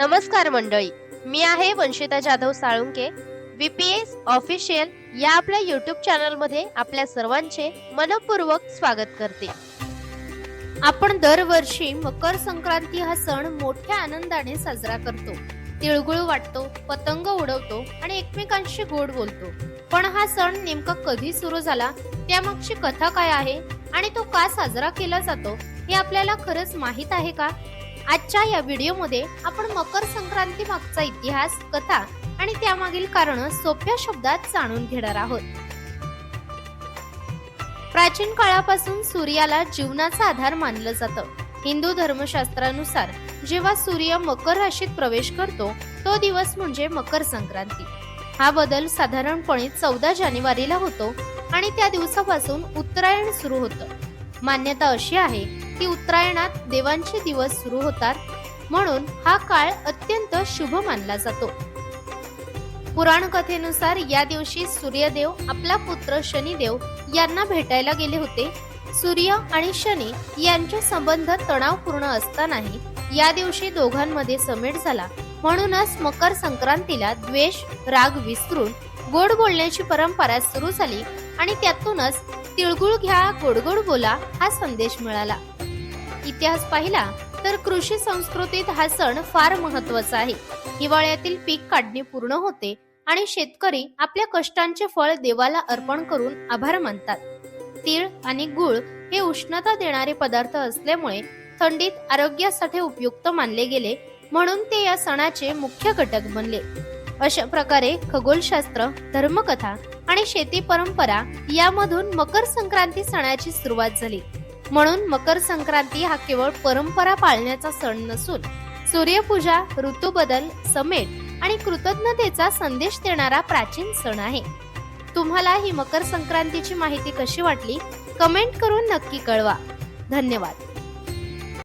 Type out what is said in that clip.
नमस्कार मंडळी. मी आहे वंशिता जाधव साळुंके बीपीएस ऑफिशियल या आपल्या युट्यूब चॅनलमध्ये आपल्या सर्वांचे मनपूर्वक स्वागत करते. आपण दरवर्षी मकर संक्रांती हा सण मोठ्या आनंदाने साजरा करतो. तिळगुळ वाटतो पतंग उडवतो आणि एकमेकांशी गोड बोलतो. पण हा सण नेमका कधी सुरू झाला त्यामागची कथा काय आहे आणि तो का साजरा केला जातो हे आपल्याला खरंच माहीत आहे का? आजच्या या व्हिडिओमध्ये आपण मकर संक्रांती मागचा इतिहास कथा आणि त्यामागील कारण सोप्या शब्दात जाणून घेणार आहोत. प्राचीन काळापासून सूर्याला जीवनाचा आधार मानलं जातं. हिंदू धर्मशास्त्रानुसार जेव्हा सूर्य मकर राशीत प्रवेश करतो तो दिवस म्हणजे मकर संक्रांती. हा बदल साधारणपणे चौदा जानेवारीला होतो आणि त्या दिवसापासून उत्तरायण सुरू होतं. मान्यता अशी आहे की उत्तरायणात देवांचे दिवस सुरू होतात म्हणून हा काळ अत्यंत शुभ मानला जातो. पुराण कथेनुसार या दिवशी सूर्यदेव आपला पुत्र शनिदेव यांना भेटायला गेले होते. सूर्य आणि शनी यांचे संबंध तणावपूर्ण असतानाही या दिवशी दोघांमध्ये समेट झाला. म्हणूनच मकर संक्रांतीला द्वेष राग विसरून गोड बोलण्याची परंपरा सुरू झाली आणि त्यातूनच तिळगुळ घ्या गोडगोड बोला हा संदेश मिळाला. इतिहास पाहिला तर कृषी संस्कृतीत हा सण फार महत्त्वाचा आहे. हिवाळ्यातील पीक काढणी पूर्ण होते आणि शेतकरी आपल्या कष्टांचे फळ देवाला अर्पण करून आभार मानतात. तीळ आणि गुळ हे उष्णता देणारे पदार्थ असल्यामुळे थंडीत आरोग्यासाठी उपयुक्त मानले गेले म्हणून ते या सणाचे मुख्य घटक बनले. अशा प्रकारे खगोलशास्त्र धर्मकथा आणि शेती परंपरा यामधून मकर संक्रांती सणाची सुरुवात झाली. म्हणून मकर संक्रांती हा केवळ परंपरा पाळण्याचा सण नसून सूर्यपूजा ऋतू बदल समेट आणि कृतज्ञतेचा संदेश देणारा प्राचीन सण आहे. तुम्हाला ही मकर संक्रांतीची माहिती कशी वाटली? कमेंट करून नक्की कळवा. धन्यवाद.